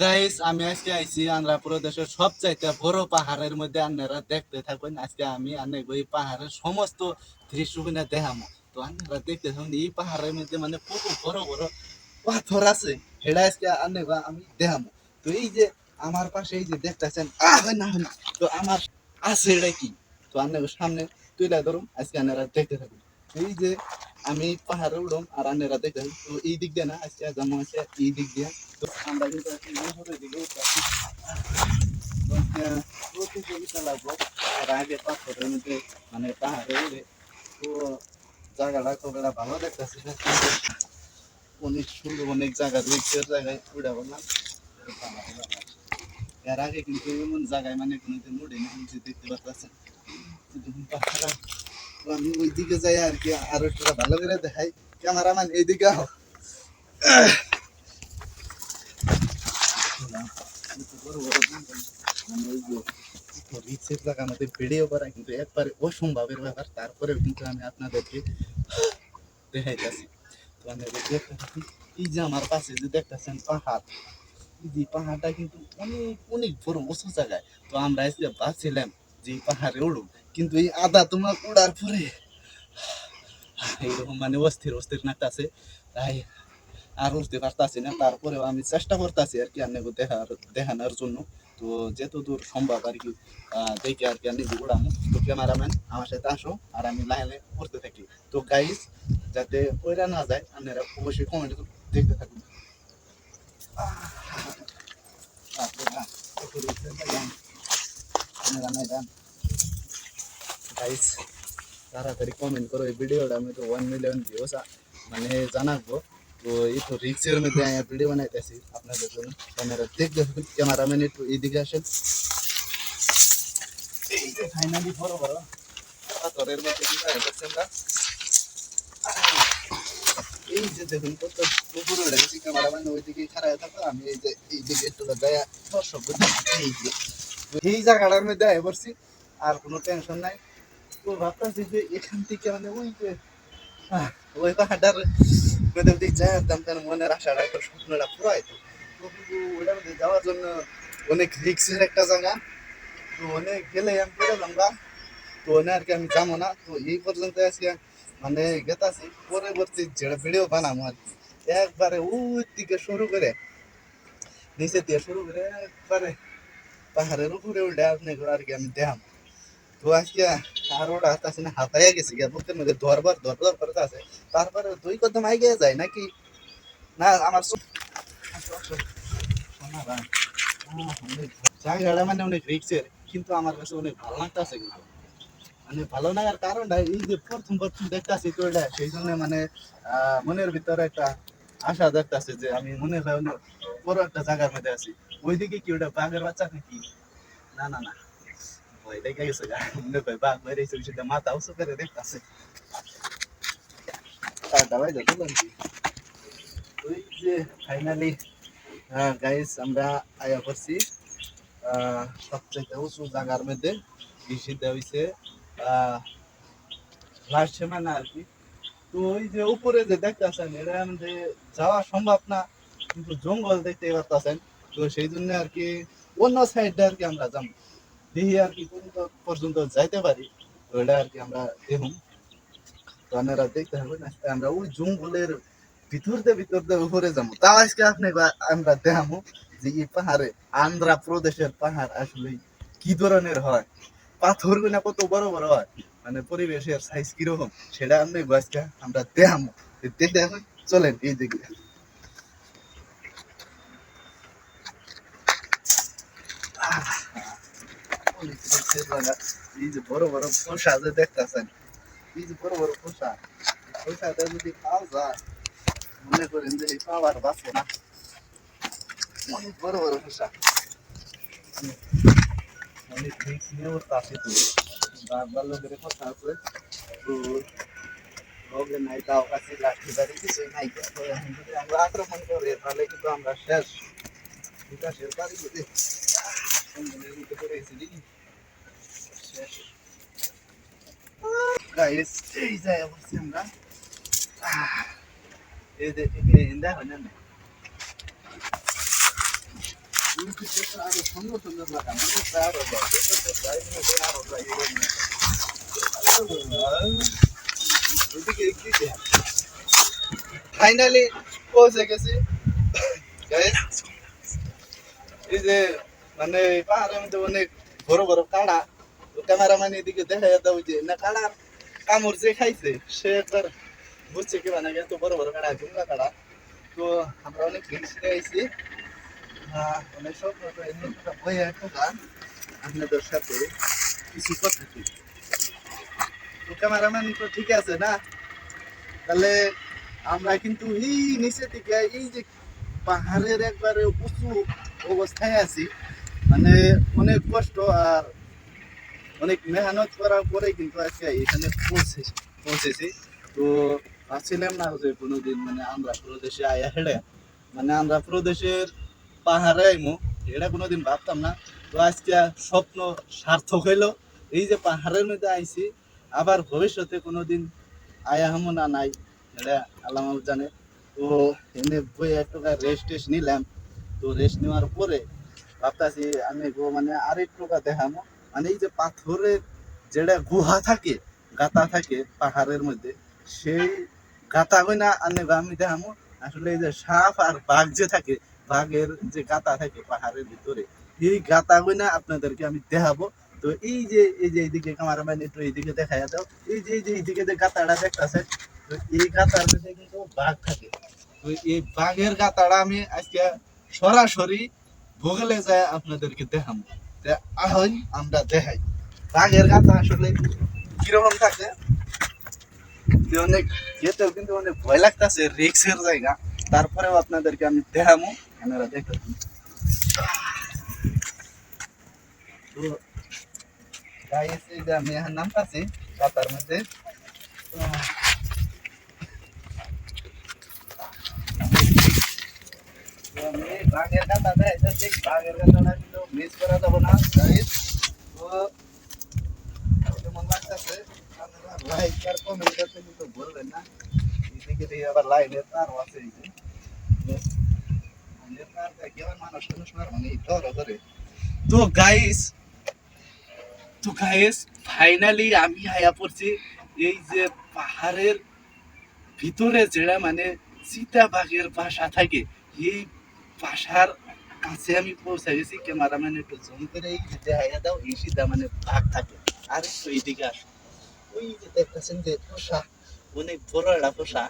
Guys আমি আজকে আইছি আন্ধ্র প্রদেশের সবচাইতে বড় পাহাড়ের মধ্যে আপনারা দেখতে থাকুন। আজকে আমি অনেক ওই পাহাড়ের সমস্ত দৃশ্যগুলো দেখামো। তো আপনারা দেখতে থাকুন, এই পাহাড়ের মধ্যে মানে কত বড় বড় পাথর আছে। সেটা আজকে অনেক আমি দেখামো। তো এই যে আমার পাশে এই যে দেখতেছেন আহ, না। তো আমার আছে এটা কি? তো আপনার সামনে তুলে ধরুন, আজকে আপনারা দেখতে থাকুন। এই যে আমি পাহাড়ে উঠলাম আর আপনারা দেখতে। তো এই দিক দিয়ে না, আজকে যেমন আছে, এই দিক দিয়ে আমরা কিন্তু আর আগে পাথরের মধ্যে মানে পাহাড়ে উঠে তো জায়গাটা খুব একটা ভালো দেখতেছি অনেক সুন্দর অনেক জায়গা রিক্সের জায়গায় উঠে বললাম এর আগে কিন্তু এমন জায়গায় মানে কোনোদিন উঠে না যে দেখতে পাচ্ছেন আমি ওই দিকে যাই আর কি আরও একটু ভালো করে দেখাই ক্যামেরাম্যান এইদিকে আহ জায়গা আমাদের ভিডিও করা কিন্তু একবারে অসম্ভবের ব্যাপার তারপরে কিন্তু আমি আপনাদেরকে দেখাইতেছি তো আমি দেখতে থাকি, এই যে আমার পাশে যে দেখতেছেন পাহাড় এই পাহাড়টা কিন্তু অনেক অনেক বড় উঁচু জায়গায় তো আমরা আজকে ভাবছিলাম যে পাহাড়ে উঠুন কিন্তু এই আদা তোমার উড়ার পরে এইরকম মানে অস্থির অস্থির নাকটাছে তাই আর উঠতে পারতাছি না তারপরেও আমি চেষ্টা করতেছি আর কি আপনাকে দেখার দেখানোর জন্য তো যত দূর সম্ভব আর কি আহ, দেখে আর কি আমি উড়ামো তো ক্যামেরাম্যান আমার সাথে আসো আর আমি লাইনে করতে থাকি তো গাইস যাতে ওইরা না যায় আপনারা অবশ্যই কমেন্ট দেখতে থাকুন গাইস তাড়াতাড়ি কমেন্ট করো এই ভিডিওটা আমি তো ওয়ান মিলিয়ন ভিউস মানে জানাব তো এই তো রিক্সের মধ্যে আমি ভিডিও বানাইতেছি। আপনাদের জন্য। ক্যামেরা দেখতে থাকুন ক্যামেরাম্যান একটু এইদিকে আসেন। ফাইনালি বড় বড় মধ্যে এই যে দেখুন, কত ক্যামেরাম্যান ওইদিকে খারাপ আমি এই যে এইদিকে একটু এই জায়গাটার মধ্যে আয় পড়ছি, আর কোনো টেনশন নাই। তো ভাবতেছি যে এখান থেকে মানে ওই যে ওই পাহাড়টার মধ্যে যদি যাইতাম তাহলে মনের আশাটা একটা স্বপ্নটা পুরাই তো কিন্তু ওটার মধ্যে যাওয়ার জন্য অনেক রিক্সের একটা জায়গা তো অনেক গেলে আমি পড়ে যাব তো ওনে আর কি আমি যাব না তো এই পর্যন্ত আজকে মানে গেতাছি পরবর্তী যেটা ভিডিও বানাবো আর কি একবারে ওই দিকে শুরু করে নিচে দিয়ে শুরু করে একবারে পাহাড়ের উপরে উঠে আপনি আর কি আমি দেখাম তো আজকে আর ওটা হাতাছি না হাতাইয়া গেছি গিয়া বুকের মধ্যে ধরবার ধরবার করতে আছে তারপরে দুই কদম আগে যায় নাকি? না, আমার জায়গাটা মানে অনেক রিক্সের, কিন্তু আমার কাছে অনেক ভালো লাগতেছে কিন্তু। মানে ভালো লাগার কারণটা এই যে প্রথম প্রথম দেখতেছি তো সেই জন্য মানে মনের ভিতরে একটা আশা দেখতেছে যে আমি মনে হয় বড় একটা জায়গার মধ্যে আছি। ওইদিকে কি ওটা বাঘের বাচ্চা নাকি? না না না। ভয় লেগে গেছে মনে হয় বাঘ মেরেছে সেটা মাথা উঁচু করে দেখতেছে। ওই যে ফাইনালি আমরা আয়া করছি সবচেয়ে উঁচু মধ্যে লাস্ট আর কি। তো ওই যে উপরে যে যে যাওয়া সম্ভব না, কিন্তু জঙ্গল দেখতে পাচ্ছেন তো সেই জন্য আর কি অন্য সাইডে আর কি আমরা যাম। দেখি আর কি পর্যন্ত যাইতে পারি ওইটা আর কি আমরা দেখুন। আপনারা দেখতে হবে না, আমরা ওই জঙ্গলের ভিতর দিয়ে ভিতর দিয়ে উপরে যাব। তাও আজকে আপনি আমরা দেখাবো যে এই পাহাড়ে, আন্ধ্রা প্রদেশের পাহাড় আসলে কি ধরনের হয়? পাথরগুলা কত বড় বড় হয়? মানে পরিবেশের সাইজ কীরকম? সেটা আপনি আজকে আমরা দেখাবো। দেখতে চলেন এই দিকে। এই যে বড় বড় খোসা যে দেখতেছেন এই যে বড় বড় খোসা এই খোসাটা যদি পাওয়া যায় মনে করেন যে এই পাওয়ার বাঁচবো না অনেক বড় বড় খোসা অনেক- অনেক রিস্ক নিয়ে বসে আছে তো বারবার লোকের কথা আছে তো লোকে নাই তাও কাছে লাঠি বাড়ি কিছুই নাই তো এখন যদি আমরা আক্রমণ করি তাহলে কিন্তু আমরা শেষ বিকাশের বাড়ি যদি জঙ্গলের মধ্যে পড়ে গেছি দেখি শেষ ফাইনালি পৌঁছে গেছি এই যে মানে পাহাড়ের মধ্যে অনেক বড় বড় কাড়া ক্যামেরাম্যান এদিকে দেখা যেত না কাড়া কামড় যে খাইছে, সে একবার বুঝছে কি মানে এত বড় বড় কাড়া ঝুমকা কাটা তো আমরা অনেক রিক্স নিয়েছি অনেক স্বপ্ন তো এমনি একটা বই একটা আপনাদের সাথে কিছু কথা কি ক্যামেরাম্যান তো ঠিক আছে না? তাহলে আমরা কিন্তু এই নিচে থেকে এই যে পাহাড়ের একবারে উঁচু অবস্থায় আছি। মানে অনেক কষ্ট আর অনেক মেহনত করার পরে কিন্তু আজকে এখানে পৌঁছেছি পৌঁছেছি। তো ভাবছিলাম না যে কোনোদিন মানে আমরা প্রদেশে আয়া হেড়ে মানে আমরা প্রদেশের পাহাড়ে আইমু, এটা কোনোদিন ভাবতাম না। তো আজকে স্বপ্ন সার্থক হইল, এই যে পাহাড়ের মধ্যে আইছি, আবার ভবিষ্যতে কোনোদিন আয়া হামো না নাই, এটা আল্লাহ জানে। তো এনে বই এক টাকা রেস্ট টেস্ট নিলাম। তো রেস্ট নেওয়ার পরে ভাবতাছি আমি মানে আরেক টাকা দেখামো। মানে এই যে পাথরের যেটা গুহা থাকে গাতা থাকে পাহাড়ের মধ্যে, সেই গাতা হয় না আনে আমি দেখামো। আসলে এই যে সাপ আর বাঘ যে থাকে, বাঘের যে গাতা থাকে পাহাড়ের ভিতরে, এই গাতা হয় না আপনাদেরকে আমি দেখাবো। তো এই যে এই যে এইদিকে ক্যামেরাম্যান একটু এইদিকে দেখা দাও। এই যে এই যে এইদিকে যে গাতাটা দেখতেছে, তো এই গাতার মধ্যে কিন্তু বাঘ থাকে। তো এই বাঘের গাতাটা আমি আজকে সরাসরি ভোগলে যায় আপনাদেরকে দেখাবো আহন আমরা দেখাই। বাঘের গাতা আসলে কীরকম থাকে? অনেক যেতেও কিন্তু অনেক ভয় লাগতেছে, রিক্সের জায়গা। তারপরেও আপনাদেরকে আমি দেখাবো আপনারা দেখতে আমি নামতাছি গাতার মধ্যে তো তো আমি বাঘের গাতা দেখাইতেছি বাঘের গাতাটা কিন্তু মিস করা যাবে না গাইস তো কেমন লাগতেছে আপনারা লাইক কিন্তু বলবেন না। লাইনের তারও আছে যে। তো গাইস তো গাইস ফাইনালি আমি আয়া পড়ছি এই যে পাহাড়ের ভিতরে যেটা মানে চিতাবাঘের বাসা থাকে। এই বাসার কাছে আমি পৌঁছে গেছি ক্যামেরাম্যান একটু জুম করে এই যে দেখা দাও, এই সিধা মানে বাঘ থাকে। আর একটু এইদিকে আসো। ওই যে দেখতেছেন যে পোষা, অনেক বড় একটা পোষা,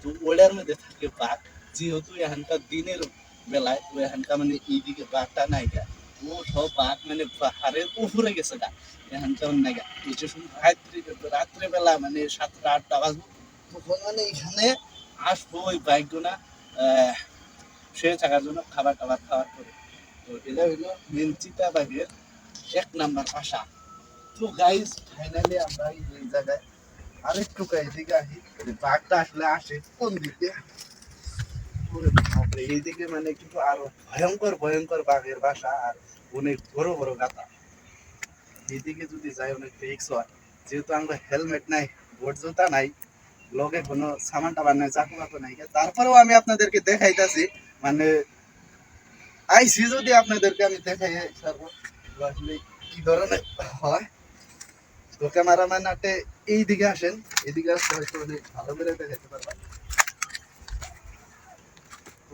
তো ওটার মধ্যে থাকে বাঘ। যেহেতু এখানকার দিনের বেলায়, তো এখানকার মানে এইদিকে বাঘটা নাই গা। ও সব বাঘ মানে পাহাড়ের উপরে গেছে গা এখানকার নাই গা। এই যে শুধু রাত্রি রাত্রে বেলা মানে সাতটা, আটটা বাজবো মানে এখানে আসব, ওই বাইকগুলা শুয়ে থাকার জন্য খাবার টাবার খাওয়ার এটা হইল মেন চিতাবাঘের এক নাম্বার বাসা তো গাইস ফাইনালি আমরা এই জায়গায় আরেকটু এদিকে আসি। বাঘটা আসলে আসে কোন দিকে? এইদিকে মানে কিন্তু আরও ভয়ঙ্কর ভয়ঙ্কর বাঘের বাসা আর অনেক বড় বড় গাতা। এইদিকে যদি যাই অনেক রিক্স হয়। যেহেতু আমরা হেলমেট নাই বোট জুতা নাই, লগে কোনো সামান টামান নাই চাকু বাকু নাই। তারপরেও আমি আপনাদেরকে দেখাইতাছি মানে আইসি যদি আপনাদেরকে আমি দেখাই ছাড়বো। আসলে কি ধরনের হয়? তো ক্যামেরাম্যান আটে এই দিকে আসেন। এদিকে আসলে হয়তো অনেক ভালো করে দেখাতে পারবা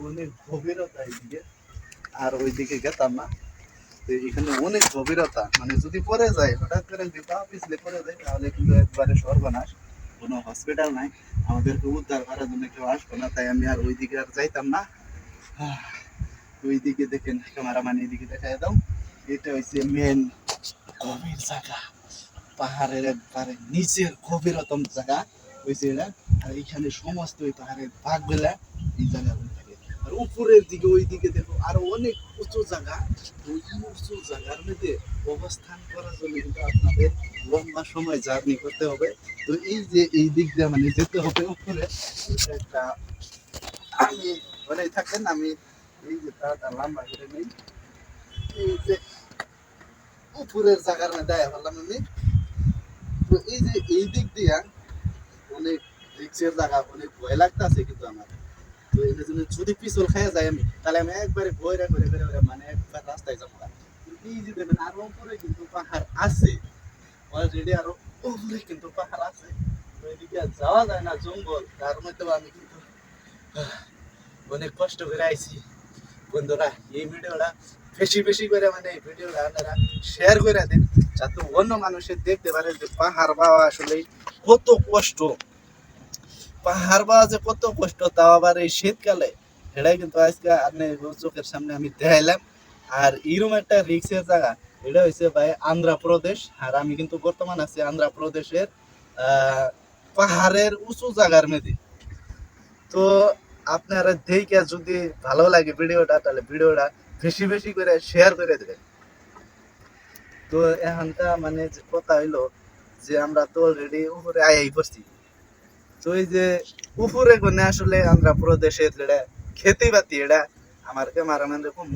অনেক গভীরতা এইদিকে। আর ওইদিকে গেতাম না। এখানে অনেক গভীরতা। মানে যদি পরে যায়, হঠাৎ করে যদি পা পিছলে পরে যায়, তাহলে কিন্তু একবারে সর্বনাশ। কোনো হসপিটাল নাই। আমাদেরকে উদ্ধার করার জন্য কেউ আসবে না, তাই আমি আর ওইদিকে আর যাইতাম না। ওইদিকে দেখেন ক্যামেরাম্যান এইদিকে দেখা দাও। এটা হচ্ছে মেন গভীর জায়গা, পাহাড়ের একবারে নিচের গভীরতম জায়গা। হয়েছে এটা। আর এইখানে সমস্ত ওই পাহাড়ের ভাগগুলা এই মধ্যে থাকে। আর উপরের দিকে ওই দিকে দেখো আরও অনেক উঁচু জায়গা। ওই উঁচু জায়গার মধ্যে অবস্থান করার জন্য কিন্তু আপনাদের লম্বা সময় জার্নি করতে হবে। তো এই যে এই দিক দিয়ে মানে যেতে হবে উপরে একটা আমি মানে থাকেন আমি এই যে তাড়াতাড়ি লম্বা করে নেই। এই যে উপরের জায়গার আয়া বললাম আমি। তো এই যে এই দিক দিয়া অনেক রিক্সের জায়গা, অনেক ভয় লাগতেছে কিন্তু আমার। তো এই পিছল খাইয়া যাই আমি, তাহলে আমি একবারে করে করে করে মানে একবার দেবেন আরও উপরে কিন্তু পাহাড় আছে। অলরেডি আরও উপরে কিন্তু পাহাড় আছে। তো এদিকে যাওয়া যায় না জঙ্গল। তার মধ্যেও আমি কিন্তু অনেক কষ্ট করে আইছি। বন্ধুরা, এই ভিডিওটা বেশি বেশি করে মানে এই ভিডিওটা আপনারা শেয়ার করে দিন, যাতে অন্য মানুষের দেখতে পারে যে পাহাড় বাবা আসলে কত কষ্ট। পাহাড় বাবা যে কত কষ্ট, তাও আবার এই শীতকালে। এটাই কিন্তু আজকে আপনি চোখের সামনে আমি দেখাইলাম। আর এরকম একটা রিক্সের জায়গা, এটা হয়েছে ভাই আন্ধ্রপ্রদেশ। আর আমি কিন্তু বর্তমান আছি আন্ধ্রপ্রদেশের পাহাড়ের উঁচু জায়গার মধ্যে তো আপনারা দেখে যদি ভালো লাগে ভিডিওটা, তাহলে ভিডিওটা বেশি বেশি করে শেয়ার করে দেবেন। তো এখানটা মানে যে কথা হইল যে আমরা তো অলরেডি উপরে আই পড়ছি। তো এই যে উপরে কোনে আসলে আন্ধ্রপ্রদেশের যেটা খেতি বাতি এটা আমার ক্যামেরাম্যান রকম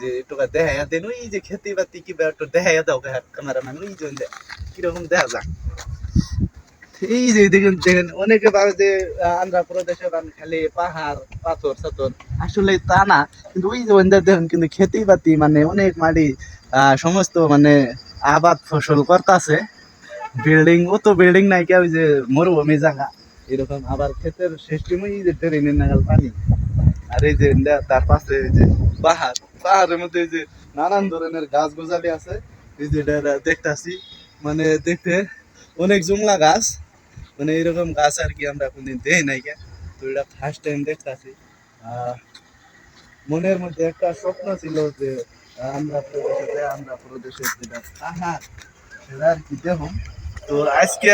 যে একটু দেখা দেন, ওই যে খেতি বাতি কি একটু দেখা দাও ক্যামেরাম্যান ওই যে, কীরকম দেখা যাক। এই যে দেখেন দেখেন, অনেকে ভাবে যে আন্ধ্রপ্রদেশে মানে খালি পাহাড়, পাথর, সাথর। আসলে তা না। কিন্তু ওই যে ওইটা দেখেন, কিন্তু খেতি বাতি মানে অনেক মাটি সমস্ত মানে আবাদ ফসল করতেছে। বিল্ডিং ও তো বিল্ডিং নাই কে ওই যে মরুভূমি জায়গা। এরকম আবার ক্ষেতের সিস্টেমই যে ট্রেনের নাগাল পানি। আর এই যে তার পাশে যে পাহাড়, পাহাড়ের মধ্যে যে নানান ধরনের গাছ গোছালি আছে। এই যে দেখতাছি মানে দেখতে অনেক জুমলা গাছ। মানে এরকম গাছ আর কি আমরা কোনদিন দেই নাই কে তো এটা ফার্স্ট টাইম দেখতাছি। মনের মধ্যে একটা স্বপ্ন ছিল যে আহ, আন্ধ্রপ্রদেশে আন্ধ্রপ্রদেশের যেটা পাহাড় সেটা আর কি দেখুন তো আজকে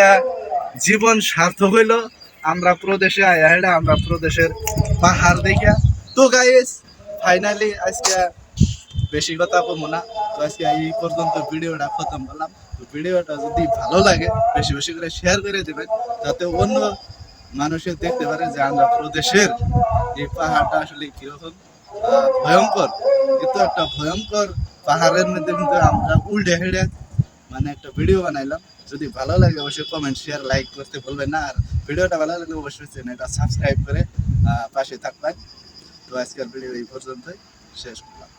জীবন সার্থক হইল। আমরা প্রদেশে আয়া এটা আমরা প্রদেশের পাহাড় দেখা তো গাইস ফাইনালি আজকে বেশি কথা বলব না। তো আজকে এই পর্যন্ত ভিডিওটা খতম করলাম। তো ভিডিওটা যদি ভালো লাগে, বেশি বেশি করে শেয়ার করে দেবেন, যাতে অন্য মানুষের দেখতে পারে যে আন্ধ্র প্রদেশের এই পাহাড়টা আসলে কীরকম ভয়ঙ্কর। কিন্তু একটা ভয়ঙ্কর পাহাড়ের মধ্যে কিন্তু আমরা উল্টে হেঁটে মানে একটা ভিডিও বানাইলাম। যদি ভালো লাগে অবশ্যই কমেন্ট শেয়ার লাইক করতে ভুলবেন না। আর ভিডিওটা ভালো লাগলে অবশ্যই চ্যানেলটা সাবস্ক্রাইব করে পাশে থাকবেন। তো আজকের ভিডিও এই পর্যন্তই। শেষ করলাম।